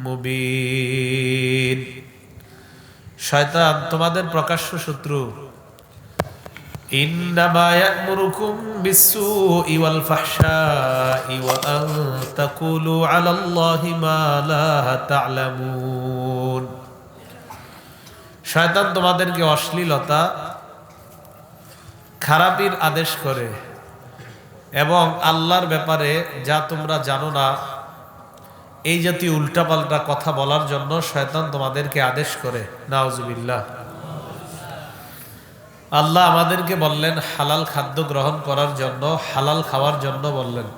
মুবিন। শয়তান, তোমাদের প্রকাশ্য শত্রু। শয়তান তোমাদেরকে অশ্লীলতা, খারাপির আদেশ করে এবং আল্লাহর ব্যাপারে যা তোমরা জানো না এই জাতীয় উল্টাপাল্টা কথা বলার জন্য শয়তান তোমাদেরকে আদেশ করে নাওজুবিল্লাহ আল্লাহ আমাদেরকে বললেন, হালাল খাদ্য গ্রহণ করার জন্য, হালাল খাওয়ার জন্য বললেন।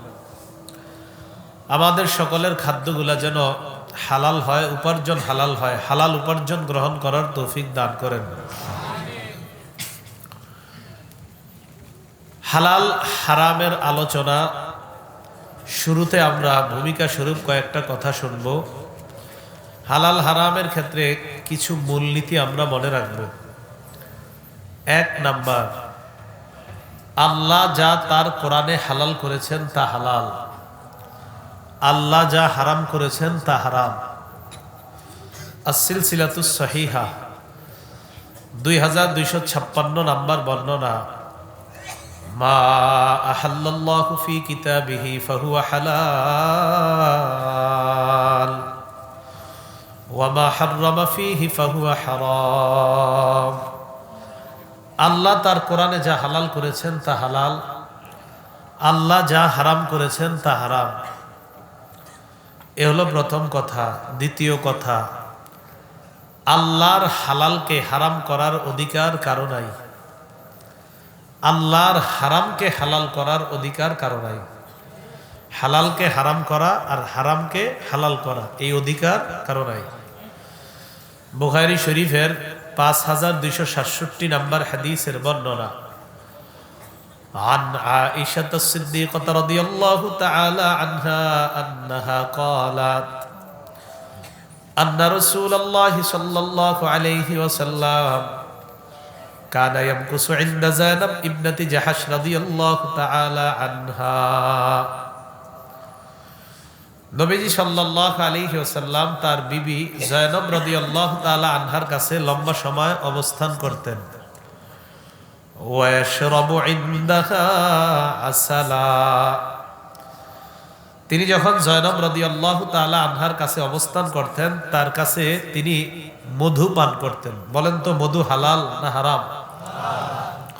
আমাদের সকলের খাদ্যগুলা যেন হালাল হয়, উপার্জন হালাল হয়, হালাল উপার্জন গ্রহণ করার তৌফিক দান করেন। হালাল, হারামের আলোচনা শুরুতে আমরা ভূমিকা স্বরূপ কয়েকটা কথা শুনব। হালাল হারামের ক্ষেত্রে কিছু মূলনীতি আমরা মনে রাখব। এক নাম্বার, আল্লাহ যা তার কোরআনে হালাল করেছেন তা হালাল। আল্লাহ যা হারাম করেছেন তা হারাম। আসিল সিলাতুস সহিহা, দুই হাজার দুইশো ছাপ্পান্ন নাম্বার বর্ণনা ফি কিতাবিহি ফাহুয়া হালাল ওয়ামা হাররামা ফিহি ফাহুয়া হারাম। আল্লাহ তার কোরআনে যা হালাল করেছেন তা হালাল, আল্লাহ যা হারাম করেছেন তা হারাম। এ হলো প্রথম কথা। দ্বিতীয় কথা, আল্লাহর হালালকে হারাম করার অধিকার কারও নাই। আল্লাহর হারামকে হালাল করার অধিকার কারো নাই হালালকে হারাম করা আর হারামকে হালাল করা এই অধিকার কারো নাই বুখারি শরীফের পাঁচ হাজার দুইশো সাতষট্টি নাম্বার হাদিসের বর্ণনা عن عائشة الصديقة رضي الله تعالى عنها أنها قالت أن رسول الله صلى الله عليه وسلم كان يمكث عند زينب ابنة جحش رضي الله تعالى عنها নবীজি সাল্লাহ আলাইহি ওসাল্লাম তার বিবি জয়নব রদি আল্লাহ তালা আনহার কাছে লম্বা সময় অবস্থান করতেন ওয়াশরাবু ইনদাহা আসালা তিনি যখন জয়নব রদি আল্লাহ তালা আনহার কাছে অবস্থান করতেন তার কাছে তিনি মধু পান করতেন বলেন তো মধু হালাল না হারাম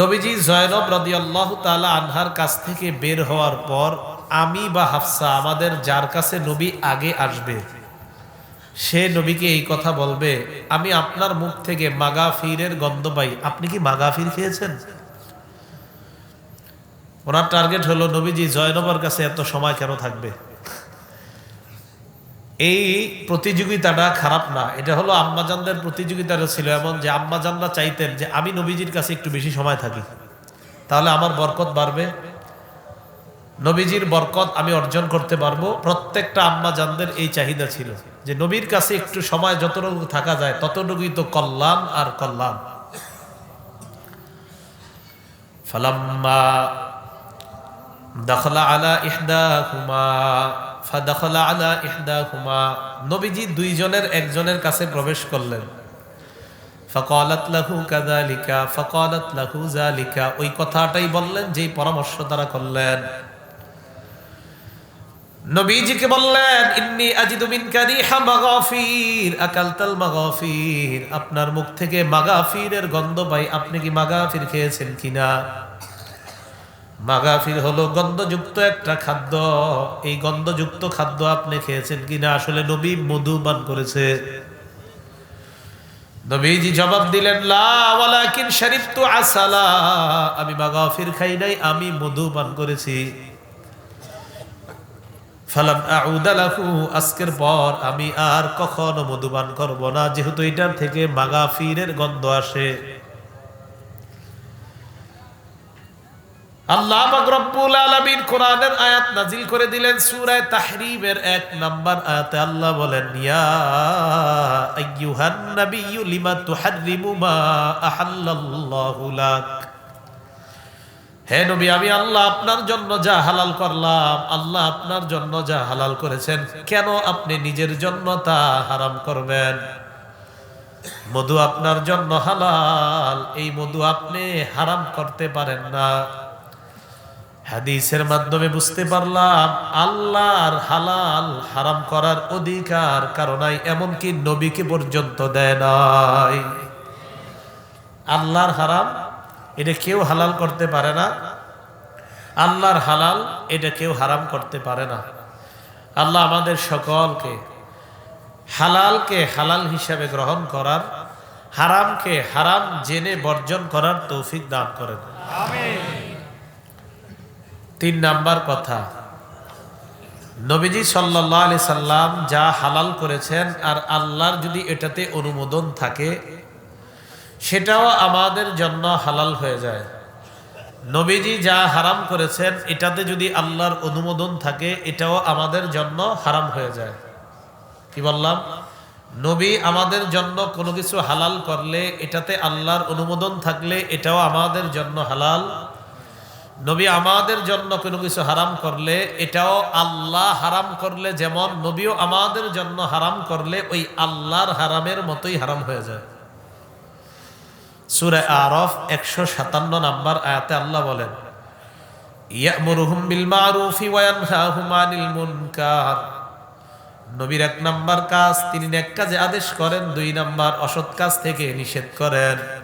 নবীজি জয়নব রদিয়াল্লাহ তালা আনহার কাছ থেকে বের হওয়ার পর আমি বা হাফসা আমাদের যার কাছে নবী আগে আসবে, সে নবীকে এই কথা বলবে, আমি আপনার মুখ থেকে মাগাফিরের গন্ধ পাই। আপনি কি মাগাফির খেয়েছেন? ওনার টার্গেট হলো, নবীজি জয়নবর কাছে এত সময় কেন থাকবে? এই প্রতিযোগিতাটা খারাপ না। এটা হলো আম্মাজানদের প্রতিযোগিতাটা ছিল এমন যে আম্মাজানরা চাইতেন যে আমি নবীজির কাছে একটু বেশি সময় থাকি। তাহলে আমার বরকত বাড়বে। নবীজির বরকত আমি অর্জন করতে পারব। প্রত্যেকটা আম্মাজানদের এই চাহিদা ছিল যে নবীর কাছে একটু সময় যতটুকু থাকা যায়, ততটুকুই তো কল্যাণ আর কল্যাণ। ফালাম্মা দখলা আলা ইহদাহুমা। নবীজি দুইজনের একজনের কাছে প্রবেশ করলেন। ফকালাত ওই কথাটাই বললেন, যেই পরামর্শ তারা করলেন। নবীজিকে বললেন আকালতাল মাগাফির। আপনার মুখ থেকে মাগাফিরের গন্ধ পাই। আপনি কি মাগাফির খেয়েছেন কিনা? মাগাফির হলো গন্ধযুক্ত একটা খাদ্য। এই গন্ধযুক্ত খাদ্য আপনি খেয়েছেন কিনা? আসলে নবী মধু পান করেছে। নবীজি জবাব দিলেন শারিবতু আসালা। আমি মাগাফির খাই নাই, আমি মধু পান করেছি আজকের পর আমি আর কখনো মধুপান করব না, যেহেতু এটার থেকে মাগাফিরের গন্ধ আসে। আল্লাহ রব্বুল আলামিন কোরআনের আয়াত নাজিল করে দিলেন সূরা তাহরিমের এক নাম্বার আয়াতে আল্লাহ বলেন, ইয়া আইয়ুহান নাবিয়্যু লিমা তুহাররিমু মা আহাল্লাল্লাহু লাক? হে নবী, আমি আল্লাহ আপনার জন্য যা হালাল করলাম, আল্লাহ আপনার জন্য যা হালাল করেছেন, কেন আপনি নিজের জন্য তা হারাম করবেন? মধু আপনার জন্য হালাল, এই মধু আপনি হারাম করতে পারেন না। হাদিসের মাধ্যমে বুঝতে পারলাম, আল্লাহর হালাল হারাম করার অধিকার কারণ এমনকি নবীকে পর্যন্ত দেয় নাই। আল্লাহর হারাম, এটা কেউ হালাল করতে পারে না। আল্লাহর হালাল, এটা কেউ হারাম করতে পারে না। আল্লাহ আমাদের সকলকে হালালকে হালাল হিসাবে গ্রহণ করার, হারামকে হারাম জেনে বর্জন করার তৌফিক দান করেন। তিন নাম্বার কথা। নবীজি সাল্লাহ আলি সাল্লাম যা হালাল করেছেন আর আল্লাহর যদি এটাতে অনুমোদন থাকে, সেটাও আমাদের জন্য হালাল হয়ে যায়। নবীজি যা হারাম করেছেন, এটাতে যদি আল্লাহর অনুমোদন থাকে, এটাও আমাদের জন্য হারাম হয়ে যায়। কি বললাম? নবী আমাদের জন্য কোনো কিছু হালাল করলে, এটাতে আল্লাহর অনুমোদন থাকলে, এটাও আমাদের জন্য হালাল। নবী আমাদের জন্য কোনো কিছু হারাম করলে, এটাও আল্লাহ হারাম করলে, যেমন নবীও আমাদের জন্য হারাম করলে, ওই আল্লাহর হারামের মতোই হারাম হয়ে যায়। সুরে আরফ একশো সাতান্ন নাম্বার আয়াতে আল্লাহ বলেন নবীর এক নাম্বার কাজ, তিনি নেক কাজে আদেশ করেন, দুই নাম্বার অসৎ কাজ থেকে নিষেধ করেন।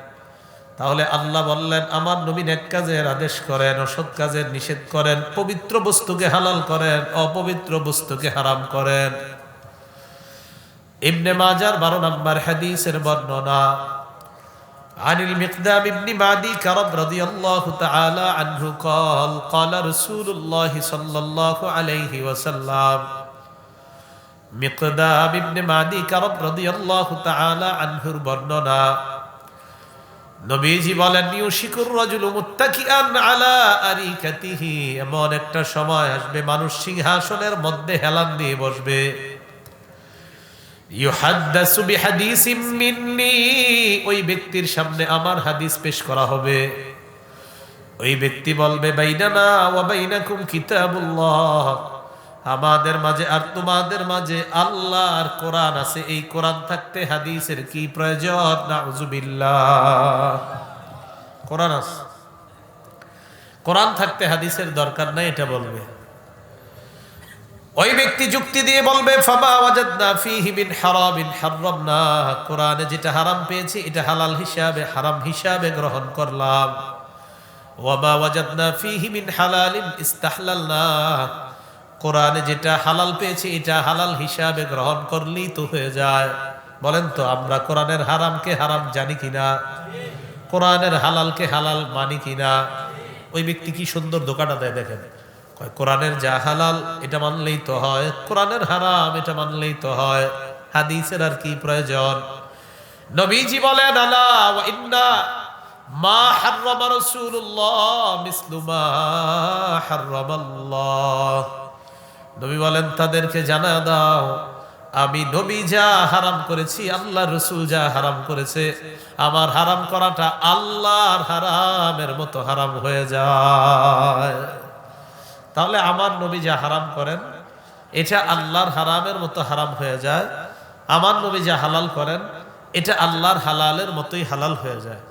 তাহলে আল্লাহ বললেন আমার নবীন এক কাজের আদেশ করেন অসৎ কাজের নিষেধ করেন পবিত্র বস্তুকে হালাল করেন অপবিত্র বস্তুকে হারাম করেন ইবনে মাজার বারো নম্বর হাদিসের বর্ণনা عن المقدام بن معدي كرب رضي الله تعالى عنه قال قال رسول الله صلى الله عليه وسلم مقدام بن معدي كرب رضي الله تعالى عنه বর্ণনা নবীজি বলেন, ইউশিকুর রাজুলু মুত্তাকিআন আলা এমন একটা সময় আসবে, মানুষ সিংহাসনের মধ্যে হেলান দিয়ে বসবে। ইউহাদ্দাসু বিহাদিসিম মিন্নি। ওই ব্যক্তির সামনে আমার হাদিস পেশ করা হবে। ওই ব্যক্তি বলবে, বাইনানা ওয়া বাইনাকুম কিতাবুল্লাহ। আমাদের মাঝে আর তোমাদের মাঝে আল্লাহর কোরআন আছে, এই কোরআন থাকতে হাদিসের কি প্রয়োজন? নাউজুবিল্লাহ। কোরআন আছে। কোরআন থাকতে হাদিসের দরকার নাই, এটা বলবে। ওই ব্যক্তি যুক্তি দিয়ে বলবে, ফামা ওয়াজাদনা ফীহি মিন হারামিন হারামনা কোরআনে যেটা হারাম পেয়েছি, এটা হালাল হিসাবে, হারাম হিসাবে গ্রহণ করলাম। ওয়ামা ওয়াজাদনা ফীহি মিন হালালিন ইস্তাহলালনা। কোরআনে যেটা হালাল পেয়েছি, এটা হালাল হিসাবে গ্রহণ করলেই তো হয়ে যায়। বলেন তো, আমরা কোরআনের হারামকে হারাম জানি কিনা? কোরআনের হালালকে হালাল মানি কিনা? ওই ব্যক্তি কি সুন্দর দোকানটা দেয় দেখেন? কোরআনের যা হালাল, এটা মানলেই তো হয়। কোরআনের হারাম, এটা মানলেই তো হয়। হাদিসের আর কি প্রয়োজন? নবীজি বলেন, আলা ইন্না মা হাররামা রাসূলুল্লাহ মিসলু মা হাররামাল্লাহ। নবী বলেন, তাদেরকে জানা দাও, আমি নবী যা হারাম করেছি, আল্লাহ রসুল যা হারাম করেছে, আমার হারাম করাটা আল্লাহর হারামের মতো হারাম হয়ে যায়। তাহলে আমার নবী যা হারাম করেন, এটা আল্লাহর হারামের মতো হারাম হয়ে যায়। আমার নবী যা হালাল করেন, এটা আল্লাহর হালালের মতোই হালাল হয়ে যায়।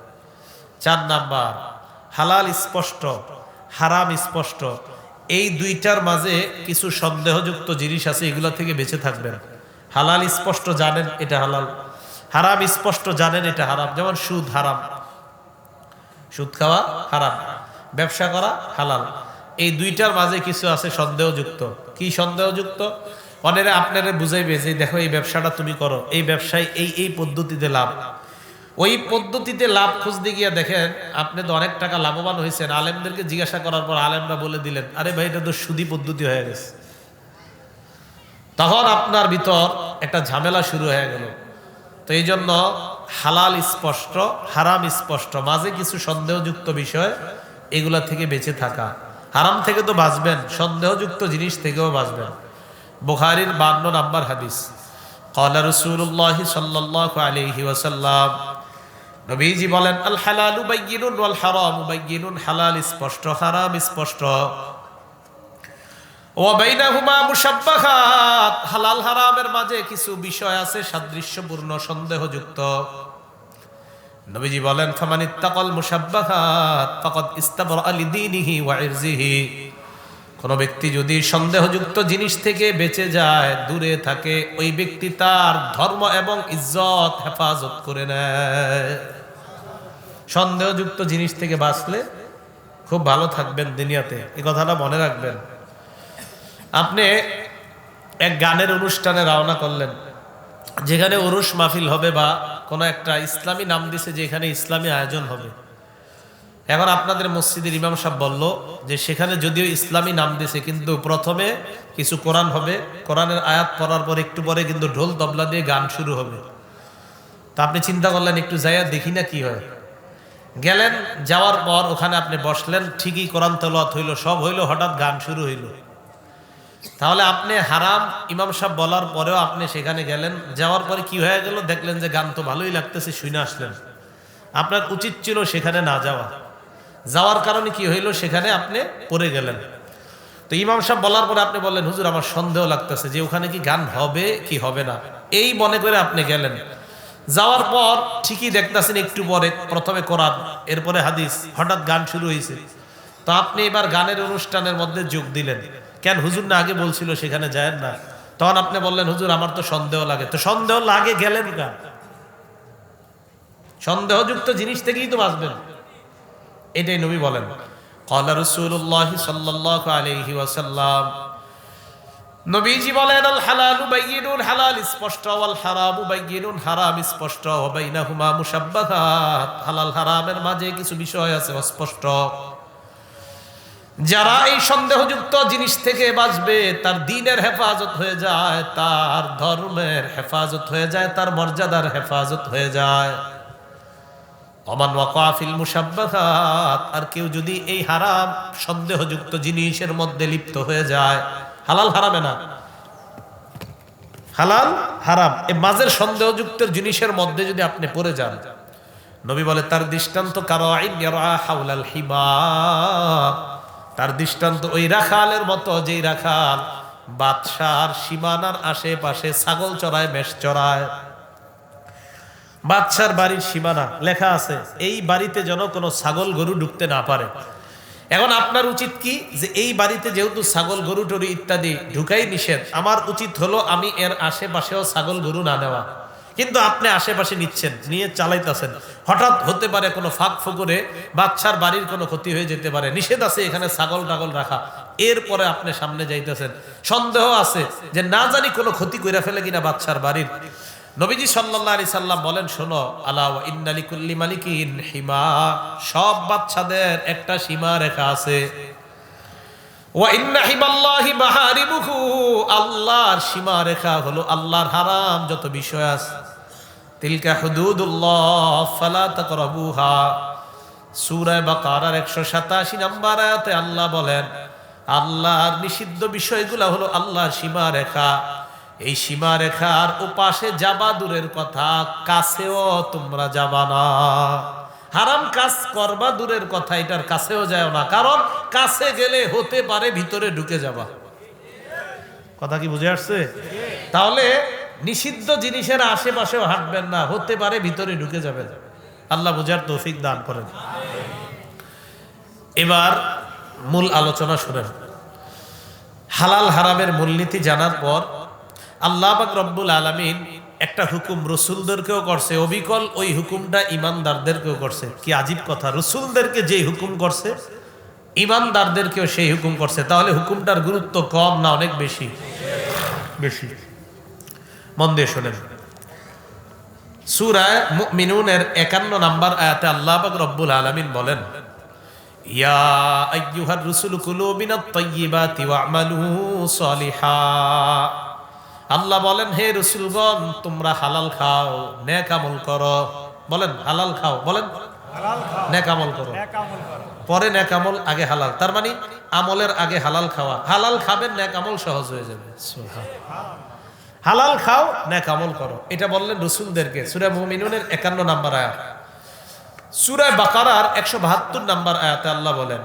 চার নাম্বার, হালাল স্পষ্ট, হারাম স্পষ্ট। এই দুইটার মাঝে কিছু সন্দেহযুক্ত জিনিস আছে, এগুলো থেকে বেঁচে থাকবেন। হালাল স্পষ্ট জানেন এটা হালাল, হারাম স্পষ্ট জানেন এটা হারাম। যেমন সুদ হারাম, সুদ খাওয়া হারাম, ব্যবসা করা হালাল। এই দুইটার মাঝে কিছু আছে সন্দেহযুক্ত। কি সন্দেহযুক্ত? অনেরে আপনারা বুঝাইবে যে, দেখো, এই ব্যবসাটা তুমি করো, এই ব্যবসায় এই এই পদ্ধতিতে লাভ। ওই পদ্ধতিতে লাভ খুঁজতে গিয়ে দেখেন, আপনি তো অনেক টাকা লাভবান হয়েছেন, আলেমদেরকে জিজ্ঞাসা করার পর আলেমরা বলে দিলেন, আরে ভাই, এটা তো সুদী পদ্ধতি হয়ে গেছে। তখন আপনার ভিতর একটা ঝামেলা শুরু হয়ে গেল। তো এই জন্য হালাল স্পষ্ট, হারাম স্পষ্ট, মাঝে কিছু সন্দেহযুক্ত বিষয় এগুলা থেকে বেঁচে থাকা। হারাম থেকে তো বাঁচবেন, সন্দেহযুক্ত জিনিস থেকেও বাঁচবেন। বোখারির বান্ন নাম্বার হাদিস, কলা রসুল্লাহ সাল্লাহ আলিহি নবীজি বলেন, আল হালালু বাইয়িনুন ওয়াল হারামু বাইয়িনুন, হালাল স্পষ্ট, হারাম স্পষ্ট। ও বাইনাহুমা মুশাব্বাহাত, হালাল হারামের মাঝে কিছু বিষয় আছে সাদৃশ্যপূর্ণ, সন্দেহযুক্ত। নবীজি বলেন ফামান ইত্তাকাল মুশাব্বাহাত, ফাকাদ ইস্তাবরা লিদীনিহি ওয়া ইরজিহি। কোন ব্যক্তি যদি সন্দেহযুক্ত জিনিস থেকে বেঁচে যায়, দূরে থাকে, ওই ব্যক্তি তার ধর্ম এবং ইজ্জত হেফাজত করে নেয়। সন্দেহযুক্ত জিনিস থেকে বাঁচলে খুব ভালো থাকবেন দুনিয়াতে। এই কথাটা মনে রাখবেন। আপনি এক গানের অনুষ্ঠানে রওনা করলেন, যেখানে উরুস মাহফিল হবে বা কোনো একটা ইসলামী নাম দিছে যে এখানে ইসলামী আয়োজন হবে। এখন আপনাদের মসজিদের ইমাম সাহেব বলল যে সেখানে যদিও ইসলামী নাম দিছে কিন্তু প্রথমে কিছু কোরআন হবে, কোরআনের আয়াত পড়ার পর একটু পরে কিন্তু ঢোল তবলা দিয়ে গান শুরু হবে। তা আপনি চিন্তা করলেন, একটু যাইয়া দেখি না কি হয়। গেলেন, যাওয়ার পর ওখানে আপনি বসলেন, ঠিকই কোরআন তলত হইল, সব হইল, হঠাৎ গান শুরু হইল। তাহলে আপনি হারাম, ইমাম সাহেব বলার পরেও আপনি সেখানে গেলেন, যাওয়ার পরে কি হয়ে গেল, দেখলেন যে গান তো ভালোই লাগতেছে, শুনে আসলেন। আপনার উচিত ছিল সেখানে না যাওয়া। যাওয়ার কারণে কি হইল? সেখানে আপনি পড়ে গেলেন। তো ইমাম সাহেব বলার পরে আপনি বললেন, হুজুর, আমার সন্দেহ লাগতেছে যে ওখানে কি গান হবে কি হবে না? এই মনে করে আপনি গেলেন। যাওয়ার পর ঠিকই দেখতেছেন একটু পরে, প্রথমে কোরআন, এরপরে হাদিস, হঠাৎ গান শুরু হয়েছে তো আপনি এবার গানের অনুষ্ঠানের মধ্যে যোগ দিলেন। কেন হুজুর না আগে বলছিল সেখানে যায় না? তখন আপনি বললেন, হুজুর, আমার তো সন্দেহ লাগে। তো সন্দেহ লাগে গেলেন গান সন্দেহযুক্ত জিনিস থেকেই তো বাঁচবেন। এটাই নবী বলেন। কলা রসুল্লাহ সাল্লাহ আলহি ওয়াসাল্লাম, নবীজি বলেন, আল হালালু বাইয়িনুন হালাল স্পষ্ট, ওয়াল হারামু বাইয়িনুন হারাম স্পষ্ট, ওয়া বাইনাহুমা মুশাব্বাহাত। হালাল হারামের মাঝে কিছু বিষয় আছে অস্পষ্ট। যারা এই সন্দেহযুক্ত জিনিস থেকে বাঁচবে, তার দিনের হেফাজত হয়ে যায়, তার ধর্মের হেফাজত হয়ে যায়, তার মর্যাদার হেফাজত হয়ে যায়। অমান ওয়াকাফিল মুসাব্বাহাত আর কেউ যদি এই হারাম সন্দেহযুক্ত জিনিসের মধ্যে লিপ্ত হয়ে যায়, হালাল হারামে না। হালাল হারাম এই মাঝের সন্দেহযুক্ত জিনিসের মধ্যে যদি আপনি পড়ে যান, নবী বলে, তার দৃষ্টান্ত কারও হাউলাল হিমা। তার দৃষ্টান্ত ওই রাখালের মতো, যেই রাখাল বাদশার সীমানার আশেপাশে ছাগল চড়ায়, মেষ চড়ায়। বাদশার বাড়ির সীমানা লেখা আছে, এই বাড়িতে যেন কোনো ছাগল গরু ঢুকতে না পারে। এখন আপনার উচিত কি যে এই বাড়িতে যেহেতু ছাগল, গরু, টরু ইত্যাদি ঢুকাই নিষেধ, আমার উচিত হলো আমি এর আশেপাশেও ছাগল, গরু না নেওয়া। কিন্তু আপনি আশেপাশে নিচ্ছেন, নিয়ে চালাইতেছেন। হঠাৎ হতে পারে কোনো ফাঁক ফুকুরে বাচ্চার বাড়ির কোনো ক্ষতি হয়ে যেতে পারে। নিষেধ আছে এখানে ছাগল, টাগল রাখা। এরপরে আপনি সামনে যাইতেছেন। সন্দেহ আছে যে না জানি কোনো ক্ষতি করে ফেলে কিনা বাচ্চার বাড়ির। নবীজি সাল্লাহ আলি সাল্লাম বলেন, শোনো আলাউ ইন্নালি কুল্লি মালিকিন হিমা। সব বাচ্চাদের একটা সীমা রেখা আছে। আল্লাহর সীমা রেখা হলো আল্লাহর হারাম যত বিষয় আছে। তিলকা হুদুদুল্লাহ ফালা তাকরাবুহা। সূরা বাকারার 187 নম্বর আয়াতে আল্লাহ বলেন, আল্লাহর নিষিদ্ধ বিষয়গুলো হলো আল্লাহর সীমা রেখা। এই সীমা রেখার ওপাশে যাবা দূরের কথা, কাছেও তোমরা যাবা না। হারাম কাজ করবা দূরের কথা, এটার কাছেও যায় না, কারণ কাছে গেলে হতে পারে ভিতরে ঢুকে যাবা। কথা কি বুঝে আসছে? তাহলে নিষিদ্ধ জিনিসের আশেপাশেও হাঁটবেন না, হতে পারে ভিতরে ঢুকে যাবেন। আল্লাহ বুঝার তৌফিক দান করেন। এবার মূল আলোচনা শুনেন। হালাল হারামের মূলনীতি জানার পর আল্লাহ পাক রব্বুল আলমিন একটা হুকুম রসুলদেরকেও করছে। অবিকল ওই হুকুমটা ইমানদারদেরকেও করছে। কি আজীব কথা। রসুলদেরকে যে হুকুম করছে, ইমানদারদেরকেও সেই হুকুম করছে। তাহলে হুকুমটার গুরুত্ব কম না অনেক বেশি? বেশি। মন দিয়ে শোনেন। সুরায় মিনুনের একান্ন নাম্বার আয়াতে আল্লাহ পাক রব্বুল আলমিন বলেন, ইয়া আইয়ুহার রুসুল কুলু মিনাত তাইয়্যিবাতি ওয়া'মালু সলিহা। আল্লাহ বলেন, হে রসুলগণ, তোমরা হালাল খাও, নেক আমল করো। বলেন, হালাল খাও। বলেন, নেক আমল করো। পরে নেক আমল আগে হালাল, তার মানে আমলের আগে হালাল খাওয়া। হালাল খাবেন, নেক আমল সহজ হয়ে যাবে। হালাল খাও আমল করো। এটা বললেন রসুলদেরকে, সুরা মুমিনুনের একান্ন নাম্বার আয়াত। সুরায় বাকারার একশো বাহাত্তর নাম্বার আয়াতে আল্লাহ বলেন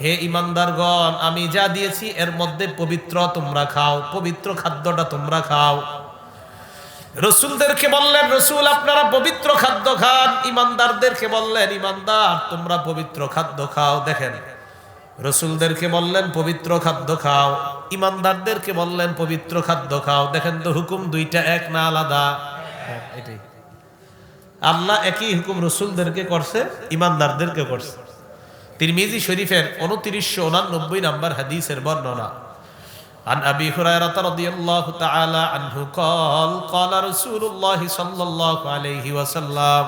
হে ইমানদারগণ আমি যা দিয়েছি এর মধ্যে পবিত্র তোমরা খাও পবিত্র খাদ্যটা তোমরা খাও। রসুলদেরকে বললেন রসুল আপনারা পবিত্র খাদ্য খান। ইমানদারদেরকে বললেন ইমানদার তোমরা পবিত্র খাদ্য খাও। দেখেন রসুলদেরকে বললেন পবিত্র খাদ্য খাও। ইমানদারদেরকে বললেন পবিত্র খাদ্য খাও। দেখেন তো হুকুম দুইটা এক না আলাদা? হ্যাঁ, এটাই। আল্লাহ একই হুকুম রসুলদেরকে করছে ইমানদারদেরকে করছে তিরমিজি শরীফের উনত্রিশশো উনানব্বই নাম্বার হাদিসের বর্ণনা عن أبي هريرة رضي الله تعالى عنه قال قال رسول الله صلى الله عليه وسلم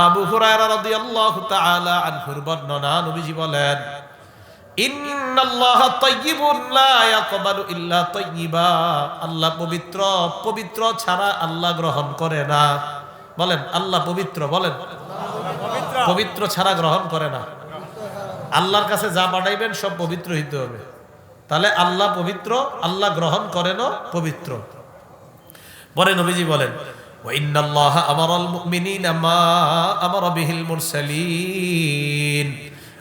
আবু হুরায়রা রাদিয়াল্লাহু তাআলা আনহুর বর্ণনা নবীজি বলেন ইন্নাল্লাহা তাইয়্যিবুন লা ইয়াকবালু ইল্লা তাইয়্যিবা আল্লাহ পবিত্র পবিত্র ছাড়া আল্লাহ গ্রহণ করে না বলেন, আল্লাহ পবিত্র, বলেন। পবিত্র ছাড়া গ্রহণ করে না। আল্লাহর কাছে যা পাঠাইবেন, সব পবিত্র হইতে হবে। তাহলে আল্লাহ পবিত্র, আল্লাহ গ্রহণ করেনও পবিত্র। পরে নবীজি বলেন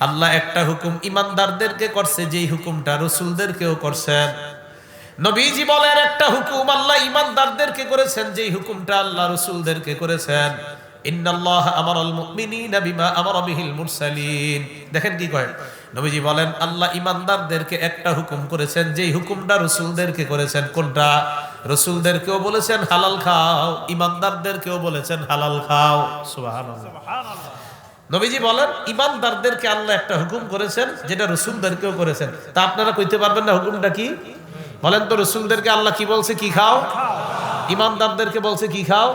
আল্লাহ একটা হুকুম ইমানদারদেরকে করছে, যেই হুকুমটা রসুলদেরকেও করছেন। নবীজি বলেন, একটা হুকুম আল্লাহ ইমানদারদেরকে করেছেন, যেই হুকুমটা আল্লাহ রসুলদেরকে করেছেন। দেখেন কি কয়? নবীজি বলেন, আল্লাহ ইমানদারদেরকে একটা হুকুম করেছেন, যেই হুকুমটা রসুলদেরকে করেছেন, কোনটা? রসুলদেরকেও বলেছেন, হালাল খাও। ইমানদারদেরকেও বলেছেন, হালাল খাও। নবীজি বলেন, ইমানদারদেরকে আল্লাহ একটা হুকুম করেছেন, যেটা রসুলদেরকেও করেছেন। তা আপনারা কইতে পারবেন না হুকুমটা কি? বলেন তো রসুলদেরকে আল্লাহ কি বলছে কি খাও? ইমানদারদেরকে বলছে কি খাও?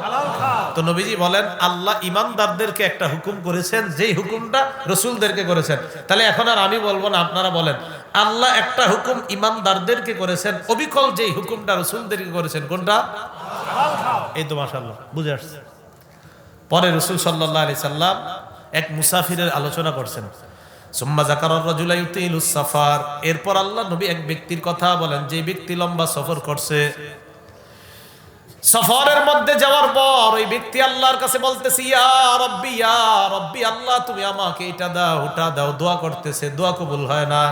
তো নবীজি বলেন আল্লাহ ইমানদারদেরকে একটা হুকুম করেছেন যেই হুকুমটা রসুলদেরকে করেছেন। তাহলে এখন আর আমি বলব না আপনারা বলেন আল্লাহ একটা হুকুম ইমানদারদেরকে করেছেন অবিকল যেই হুকুমটা রসুলদেরকে করেছেন কোনটা? এই তো মাসাল্লাহ বুঝে আসছে। পরে রসুল সাল্লাহ আলি সাল্লাম এক মুসাফিরের আলোচনা করছেন। সুম্মা জাকারর রাজুলা ইউতিলুস সাফার। এরপর আল্লাহ নবী এক ব্যক্তির কথা বলেন, যে ব্যক্তি লম্বা সফর করছে, সফরের মধ্যে যাওয়ার পর ওই ব্যক্তি আল্লাহর কাছে বলতেছে, ইয়া রব্বি ইয়া রব্বি, আল্লাহ তুমি আমাকে এটা দাও, ওটা দাও, দোয়া করতেছে, দোয়া কবুল হয় না।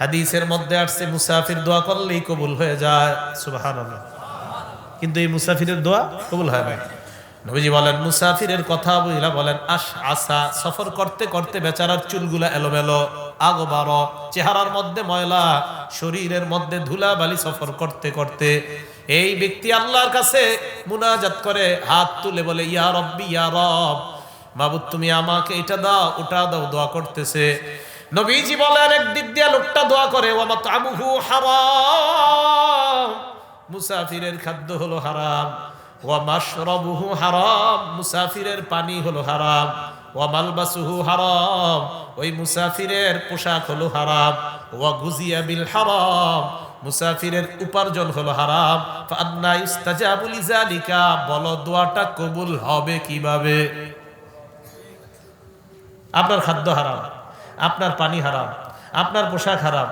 হাদিসের মধ্যে আসছে, মুসাফির দোয়া করলেই কবুল হয়ে যায়, সুবহানাল্লাহ। কিন্তু এই মুসাফিরের দোয়া কবুল হয় না নবীজি বলেন, মুসাফিরের কথা বুঝলা বলেন আস আসা, সফর করতে করতে বেচারার চুলগুলা এলোমেলো, আগবার, চেহারার মধ্যে ময়লা, শরীরের মধ্যে ধুলা বালি সফর করতে করতে এই ব্যক্তি আল্লাহর কাছে মুনাজাত করে হাত তুলে বলে, ইয়া রব্বি, ইয়া রব বাবু তুমি আমাকে এটা দাও, ওটা দাও, দোয়া করতেছে। নবীজি বলেন, এক দিক দিয়া লোকটা দোয়া করে ও আমার তামুহু হারাম। মুসাফিরের খাদ্য হলো হারাম। ওয়া মাশরাবুহু হারাম, মুসাফিরের পানি হলো হারাম। ওয়া মালবাসুহু হারাম, ওই মুসাফিরের পোশাক হলো হারাম। ওয়া গুজিয়া বিল হারাম, মুসাফিরের উপার্জন হলো হারাম। ফান্না ইস্তাজাবু লিজালিকা, বলো দোয়াটা কবুল হবে কীভাবে? আপনার খাদ্য হারাম, আপনার পানি হারাম, আপনার পোশাক হারাম,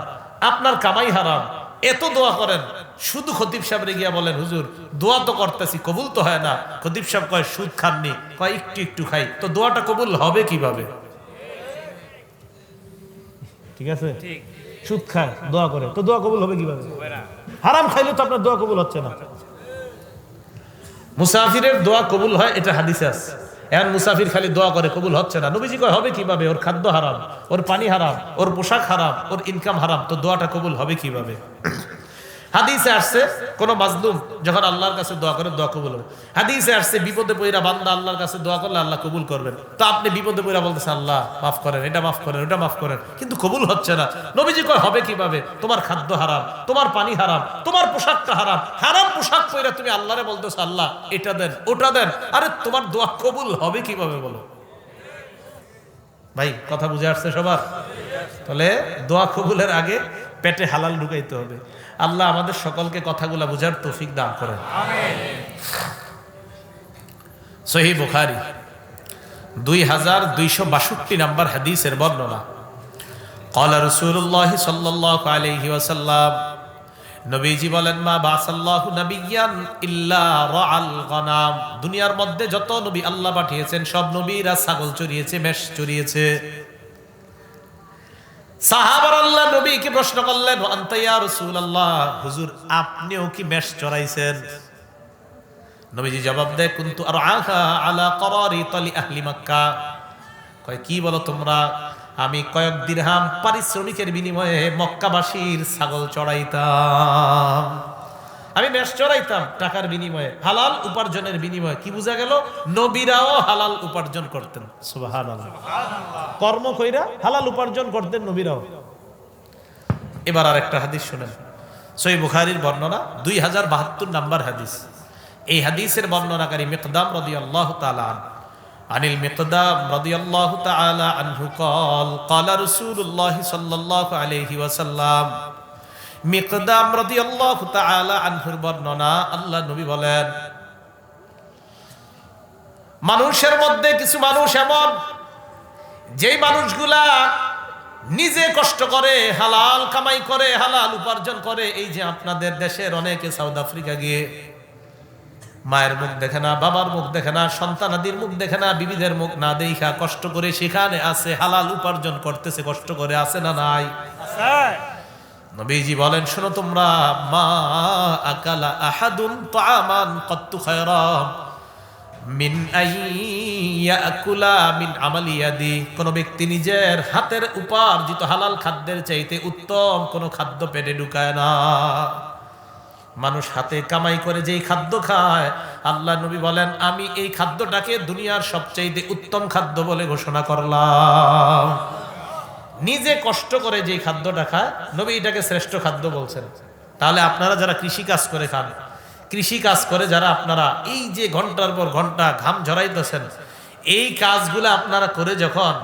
আপনার কামাই হারাম, এত দোয়া করেন। শুধু খতিব সাহেবরে গিয়া বলেন হুজুর দোয়া তো করতেছি কবুল তো হয় না। খতিব সাহেব কয় সুদ খাননি। কয় একটু একটু খাই। তো দোয়াটা কবুল হবে কীভাবে? ঠিক আছে? সুদ খায় দোয়া করে। তো দোয়া কবুল হবে কীভাবে? হারাম খাইলে তো আপনার দোয়া কবুল হচ্ছে না। মুসাফিরের দোয়া কবুল হয় এটা হাদিসে আছে। এখন মুসাফির খালি দোয়া করে কবুল হচ্ছে না। নবীজি কয় হবে কীভাবে? ওর খাদ্য হারাম ওর পানি হারাম ওর পোশাক হারাম ওর ইনকাম হারাম। তো দোয়াটা কবুল হবে কীভাবে? হাদিসে আসছে, কোন মাজলুম যখন আল্লাহর কাছে দোয়া করে, দোয়া কবুল হবে। হাদিসে আসছে, বিপদে পইরা বান্দা আল্লাহর কাছে দোয়া করলে আল্লাহ কবুল করবেন। তো আপনি বিপদে পইরা বলতেছে, আল্লাহ, মাফ করেন, এটা মাফ করেন, ওটা মাফ করেন। কিন্তু কবুল হচ্ছে না। নবীজি কয়, হবে কীভাবে? তোমার খাদ্য হারাম, তোমার পানি হারাম, তোমার পোশাকটা হারাম হারাম পোশাক পইরা তুমি আল্লাহরে বলতেছো, আল্লাহ, এটা দেন, ওটা দেন। আরে, তোমার দোয়া কবুল হবে কীভাবে বলো? ভাই, কথা বুঝে আসছে সবার? তাহলে দোয়া কবুলের আগে পেটে হালাল ঢুকাইতে হবে। আল্লাহ আমাদের সকলকে কথাগুলা বোঝার তৌফিক দান করেন। সহি বুখারি, দুই হাজার দুইশো বাষট্টি নম্বর হাদিসের বর্ণনা। কলা রসুল্লাহ সাল্লাহ আলহি ওয়াসাল্লাম, নবীজি বলেন, মা বাসাল্লাহু নবিয়ান ইল্লা রাআল গনাম। দুনিয়ার মধ্যে যত নবী আল্লাহ পাঠিয়েছেন, সব নবীরা ছাগল চড়িয়েছে, মেষ চড়িয়েছে। সাহাবার আল্লাহ নবীকে প্রশ্ন করলেন আনতা রসুল আল্লাহ হুজুর, আপনিও কি মেষ চড়াইছেন? নবীজি জবাব দেয়, কিন্তু আর আহা আলা করি তলি আহলি মক্কা। কয়, কি বলো তোমরা, আমি কয়েক দিরহাম পারিশ্রমিকের বিনিময়ে মক্কাবাসীর ছাগল চড়াইতাম। আমি মেষ চড়াইতাম টাকার বিনিময়ে, হালাল উপার্জনের বিনিময়ে। কি বোঝা গেল? নবীরাও হালাল উপার্জন করতেন। কর্ম কইরা হালাল উপার্জন করতেন নবীরাও। এবার আর একটা হাদিস শুনেন। সই বুখারির বর্ণনা, দুই হাজার বাহাত্তর নাম্বার হাদিস। এই হাদিসের বর্ণনাকারী মিকদাম রদি আল্লাহ তালান আনিল মিকদাম রদি আল্লাহ তালা আনহু কল, কলা রসুল্লাহ সাল্লাহ আলহি ওয়াসাল্লাম মিকদাম রদি আল্লাহ আনহুর বর্ণনা আল্লাহ নবী বলেন। মানুষের মধ্যে কিছু মানুষ এমন, যেই মানুষগুলা নিজে কষ্ট করে, হালাল কামাই করে, হালাল উপার্জন করে, এই যে আপনাদের দেশের অনেকে সাউথ আফ্রিকা গিয়ে মায়ের মুখ দেখে না, বাবার মুখ দেখে না, সন্তানাদির মুখ দেখে না বিবিধের মুখ না দেখা, কষ্ট করে সেখানে আছে, হালাল উপার্জন করতেছে, কষ্ট করে আছে না নাই? নবীজি বলেন, শোনো তোমরা, মা আকালা আহাদুন তামান কত্তু খায়রাম। মিন আইয়াকুলা মিন আমালিয়াদি কোন ব্যক্তি নিজের হাতের উপার্জিত হালাল খাদ্যের চাইতে উত্তম কোন খাদ্য পেটে ঢুকায় না। মানুষ হাতে কামাই করে যেই খাদ্য খায়, আল্লাহ নবী বলেন, আমি এই খাদ্যটাকে দুনিয়ার সবচাইতে উত্তম খাদ্য বলে ঘোষণা করলাম। নিজে কষ্ট করে যে খাদ্যটা খায়, নবী এটাকে শ্রেষ্ঠ খাদ্য বলছেন। তাহলে আপনারা যারা কৃষি কাজ করে খান কৃষি কাজ করে যারা আপনারা এই যে ঘণ্টার পর ঘণ্টা ঘাম ঝরাইতেছেন, এই কাজগুলো আপনারা করে যখন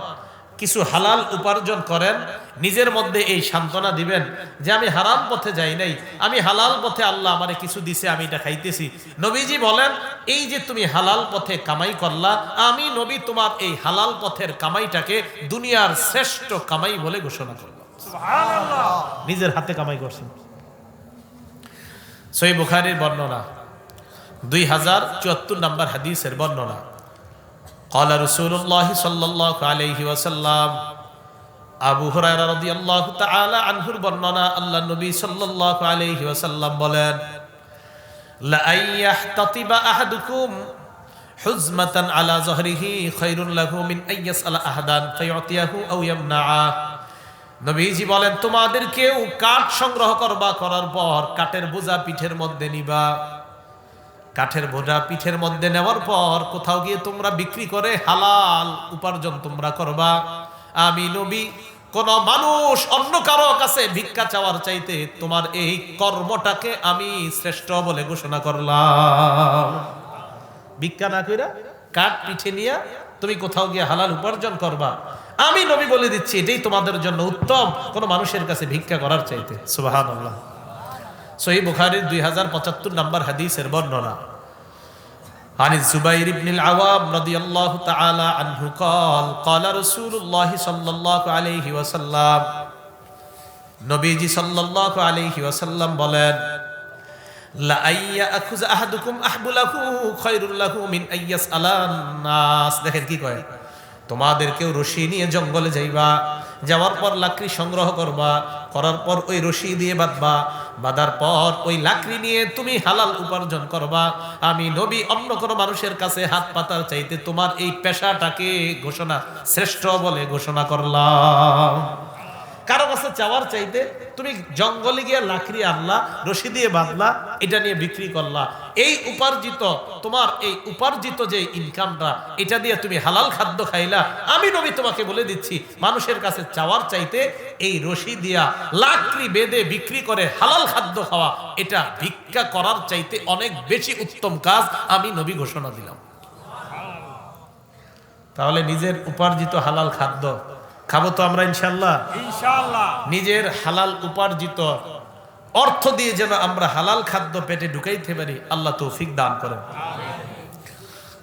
কিছু হালাল উপার্জন করেন নিজের মধ্যে এই সান্ত্বনা দিবেন যে আমি হারাম পথে যাই নাই আমি হালাল পথে আল্লাহ আমারে কিছু দিছে আমি এটা খাইতেছি। নবীজি বলেন এই যে তুমি হালাল পথে কামাই করলা আমি নবী তোমার এই হালাল পথের কামাইটাকে দুনিয়ার শ্রেষ্ঠ কামাই বলে ঘোষণা করলাম। নিজের হাতে কামাই করছেন। সই বুখারির বর্ণনা দুই হাজার চুয়াত্তর নম্বর হাদিসের বর্ণনা قال رسول الله صلى الله عليه وسلم আবু হুরায়রা রাদিয়াল্লাহু তাআলা আনহুর বর্ণনা আল্লাহ নবী সাল্লাল্লাহু আলাইহি ওয়াসাল্লাম বলেন লা আইয়াহতাতিবা আহাদুকুম হুজমাতান আলা যহরিহি খায়রুন লাহু মিন আইয়াসআলা আহাদান ফায়ুতিয়াহু আও ইয়ামনাআ নবীজি বলেন তোমাদের কেউ কাঠ সংগ্রহ করবা করার পর কাঠের বোঝা পিঠের মধ্যে নিবা কাঠের বোঝা পিঠের মধ্যে নেওয়ার পর কোথাও গিয়ে তোমরা বিক্রি করে হালাল উপার্জন তোমরা করবা। আমি নবী, কোন মানুষ অন্য কারও কাছে ভিক্ষা চাওয়ার চাইতে তোমার এই কর্মটাকে আমি শ্রেষ্ঠ বলে ঘোষণা করলাম। ভিক্ষা না কইরা কাঠ পিঠে নিয়ে তুমি কোথাও গিয়ে হালাল উপার্জন করবা। আমি নবী বলে দিচ্ছি, এটাই তোমাদের জন্য উত্তম, কোন মানুষের কাছে ভিক্ষা করার চাইতে। আল্লাহ সহি বুখারির দুই হাজার পঁচাত্তর নাম্বার হাদিসের বর্ণনা عن الزبير بن العوام رضي الله تعالى عنه قال قال رسول الله صلى الله عليه وسلم নবীজি সাল্লাল্লাহু আলাইহি ওয়াসাল্লাম বলেন লা আইয়া আখুজ আহাদুকুম আহবুলাহু খায়রুল লাহু মিন আইয়াস আলান নাস দেখেন কি কয় তোমাদের কেউ রশি নিয়ে জঙ্গলে যাইবা যাওয়ার পর লাকড়ি সংগ্রহ করবা করার পর ওই রশি দিয়ে বাঁধবা বাঁধার পর ওই লাকড়ি নিয়ে তুমি হালাল উপার্জন করবা। আমি নবী অন্য কোনো মানুষের কাছে হাত পাতার চাইতে তোমার এই পেশাটাকে ঘোষণা, শ্রেষ্ঠ বলে ঘোষণা করলাম। কারও কাছে চাওয়ার চাইতে তুমি জঙ্গলে গিয়ে লাকড়ি আনলা, রশি দিয়ে বাঁধলা, এটা নিয়ে বিক্রি করলা। এই উপার্জিত তোমার এই উপার্জিত যে ইনকামটা এটা দিয়ে তুমি হালাল খাদ্য খাইলা আমি নবী তোমাকে বলে দিচ্ছি মানুষের কাছে চাওয়ার চাইতে এই রশি দিয়া লাকড়ি বেঁধে বিক্রি করে হালাল খাদ্য খাওয়া এটা ভিক্ষা করার চাইতে অনেক বেশি উত্তম কাজ আমি নবী ঘোষণা দিলাম। তাহলে নিজের উপার্জিত হালাল খাদ্য খাব তো আমরা ইনশাল্লাহ ইনশাআল্লাহ। নিজের হালাল উপার্জিত অর্থ দিয়ে যেন আমরা হালাল খাদ্য পেটে ঢুকাইতে পারি আল্লাহ তৌফিক দান করেন।